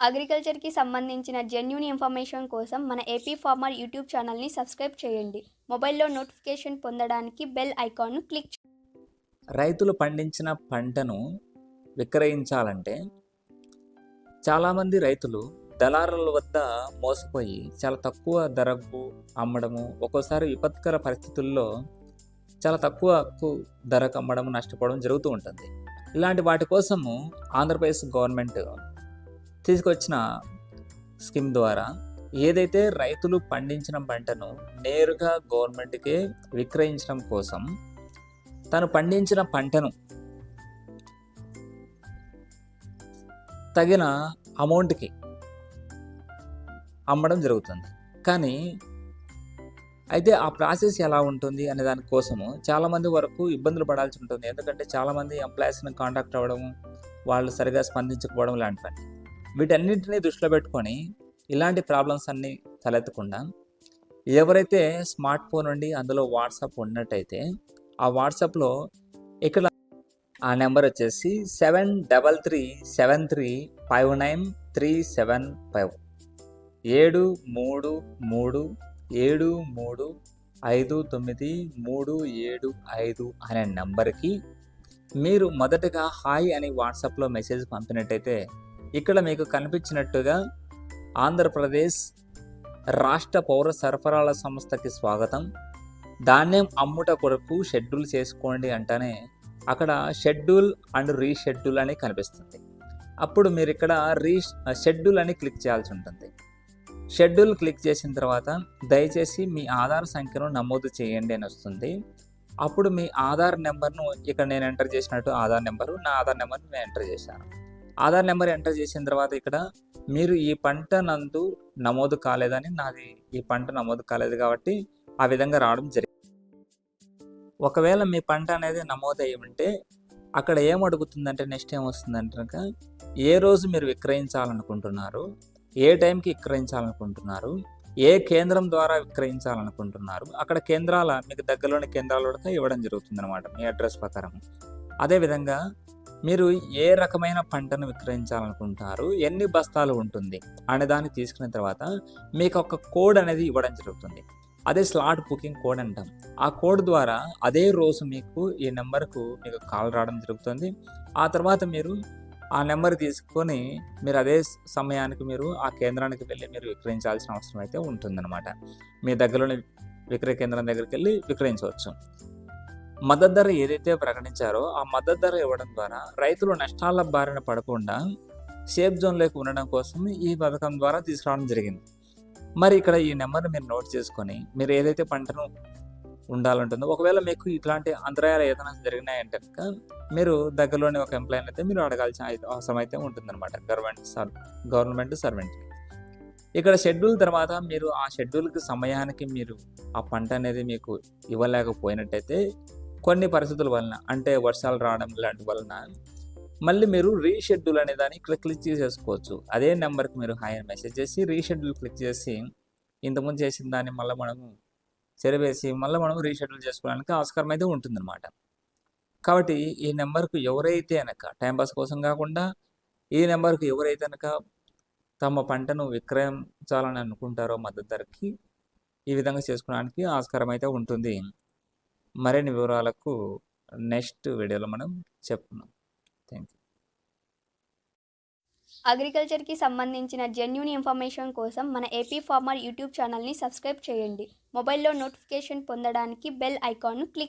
అగ్రికల్చర్కి సంబంధించిన genuine information కోసం మన ఏపీ ఫార్మర్ యూట్యూబ్ ఛానల్ని సబ్స్క్రైబ్ చేయండి. మొబైల్లో నోటిఫికేషన్ పొందడానికి బెల్ ఐకాన్ను క్లిక్ రైతులు పండించిన పంటను విక్రయించాలంటే చాలామంది రైతులు దళారుల వద్ద మోసపోయి చాలా తక్కువ ధరకు అమ్మడము ఒక్కోసారి విపత్కర పరిస్థితుల్లో చాలా తక్కువ ధరకు అమ్మడం నష్టపోవడం జరుగుతూ ఉంటుంది. ఇలాంటి వాటి కోసము ఆంధ్రప్రదేశ్ గవర్నమెంట్ తీసుకొచ్చిన స్కీమ్ ద్వారా ఏదైతే రైతులు పండించిన పంటను నేరుగా గవర్నమెంట్కే విక్రయించడం కోసం తను పండించిన పంటను తగిన అమౌంట్కి అమ్మడం జరుగుతుంది. కానీ అయితే ఆ ప్రాసెస్ ఎలా ఉంటుంది అనే దానికోసము చాలామంది వరకు ఇబ్బందులు పడాల్సి ఉంటుంది. ఎందుకంటే చాలామంది ఎంప్లాయీస్ని కాంటాక్ట్ అవ్వడం వాళ్ళు సరిగా స్పందించకపోవడం లాంటివన్నీ. వీటన్నింటినీ దృష్టిలో పెట్టుకొని ఇలాంటి ప్రాబ్లమ్స్ అన్నీ తలెత్తకుండా ఎవరైతే స్మార్ట్ ఫోన్ నుండి అందులో వాట్సాప్ ఉన్నట్టయితే ఆ వాట్సాప్లో ఇక్కడ ఆ నెంబర్ వచ్చేసి seven double three seven three five nine three seven five. ఏడు మూడు మూడు ఏడు మూడు ఐదు తొమ్మిది మూడు ఏడు ఐదు అనే నెంబర్కి మీరు మొదటగా హాయ్ అని వాట్సాప్లో మెసేజ్ పంపినట్టయితే ఇక్కడ మీకు కనిపించినట్టుగా ఆంధ్రప్రదేశ్ రాష్ట్ర పౌర సరఫరాల సంస్థకి స్వాగతం. ధాన్యం అమ్ముట కొరకు షెడ్యూల్ చేసుకోండి అంటేనే అక్కడ షెడ్యూల్ అండ్ రీషెడ్యూల్ అని కనిపిస్తుంది. అప్పుడు మీరు ఇక్కడ రీ షెడ్యూల్ అని క్లిక్ చేయాల్సి ఉంటుంది. షెడ్యూల్ క్లిక్ చేసిన తర్వాత దయచేసి మీ ఆధార్ సంఖ్యను నమోదు చేయండి అని వస్తుంది. అప్పుడు మీ ఆధార్ నెంబర్ను ఇక్కడ నేను ఎంటర్ చేసినట్టు ఆధార్ నెంబరు నా ఆధార్ నెంబర్ను నేను ఎంటర్ చేశాను. ఆధార్ నెంబర్ ఎంటర్ చేసిన తర్వాత ఇక్కడ మీరు ఈ పంట నందు నమోదు కాలేదని నాది ఈ పంట నమోదు కాలేదు కాబట్టి ఆ విధంగా రావడం జరిగింది. ఒకవేళ మీ పంట అనేది నమోదు అయ్యి ఉంటే అక్కడ ఏం అడుగుతుందంటే నెక్స్ట్ ఏం వస్తుందంటే కనుక ఏ రోజు మీరు విక్రయించాలనుకుంటున్నారు ఏ టైంకి విక్రయించాలనుకుంటున్నారు ఏ కేంద్రం ద్వారా విక్రయించాలనుకుంటున్నారు అక్కడ కేంద్రాల మీకు దగ్గరలోని కేంద్రాలు కూడా ఇవ్వడం జరుగుతుంది అనమాట మీ అడ్రస్ ప్రకారం. అదేవిధంగా మీరు ఏ రకమైన పంటను విక్రయించాలనుకుంటారు? ఎన్ని బస్తాలు ఉంటుంది? అనే దాన్ని తీసుకున్న తర్వాత మీకు ఒక కోడ్ అనేది ఇవ్వడం జరుగుతుంది. అదే స్లాట్ బుకింగ్ కోడ్ అంటాం. ఆ కోడ్ ద్వారా అదే రోజు మీకు ఈ నెంబర్కు మీకు కాల్ రావడం జరుగుతుంది. ఆ తర్వాత మీరు ఆ నెంబర్ తీసుకొని మీరు అదే సమయానికి మీరు ఆ కేంద్రానికి వెళ్ళి మీరు విక్రయించాల్సిన అవసరం అయితే ఉంటుందన్నమాట. మీ దగ్గరలోని విక్రయ కేంద్రం దగ్గరికి వెళ్ళి విక్రయించవచ్చు. మద్దతు ధర ఏదైతే ప్రకటించారో ఆ మద్దతు ధర ఇవ్వడం ద్వారా రైతులు నష్టాల బారిన పడకుండా సేఫ్ జోన్లోకి ఉండడం కోసం ఈ పథకం ద్వారా తీసుకురావడం జరిగింది. మరి ఇక్కడ ఈ నెంబర్ని మీరు నోట్ చేసుకొని మీరు ఏదైతే పంటను ఉండాలంటుందో ఒకవేళ మీకు ఇట్లాంటి అంతరాయాలు ఏదైనా జరిగినాయంటే కనుక మీరు దగ్గరలోని ఒక ఎంప్లాయీని అయితే మీరు అడగాల్సిన అవసరం అయితే ఉంటుందన్నమాట. గవర్నమెంట్ సర్ గవర్నమెంట్ సర్వెంట్కి ఇక్కడ షెడ్యూల్ తర్వాత మీరు ఆ షెడ్యూల్కి సమయానికి మీరు ఆ పంట అనేది మీకు ఇవ్వలేకపోయినట్టయితే కొన్ని పరిస్థితుల వలన అంటే వర్షాలు రావడం లాంటి వలన మళ్ళీ మీరు రీషెడ్యూల్ అనే దాన్ని ఇక్కడ క్లిక్ చేసేసుకోవచ్చు. అదే నెంబర్కి మీరు హాయ్ అని మెసేజ్ చేసి రీషెడ్యూల్ క్లిక్ చేసి ఇంతకుముందు చేసిన దాన్ని మళ్ళీ మనము చెరివేసి మళ్ళీ మనం రీషెడ్యూల్ చేసుకోవడానికి ఆస్కారం అయితే ఉంటుందన్నమాట. కాబట్టి ఈ నెంబర్కు ఎవరైతే అనక టైంపాస్ కోసం కాకుండా ఈ నెంబర్కు ఎవరైతే అనక తమ పంటను విక్రయించాలని అనుకుంటారో మద్దతు ధరకి ఈ విధంగా చేసుకోవడానికి ఆస్కారం అయితే ఉంటుంది. మరిన్ని వివరాలకు నెక్స్ట్ వీడియోలో మనం చెప్పుకున్నాం థ్యాంక్ యూ అగ్రికల్చర్కి సంబంధించిన జెన్యున్ ఇన్ఫర్మేషన్ కోసం మన ఏపీ ఫార్మర్ యూట్యూబ్ ఛానల్ని సబ్స్క్రైబ్ చేయండి. మొబైల్లో నోటిఫికేషన్ పొందడానికి బెల్ ఐకాన్ను క్లిక్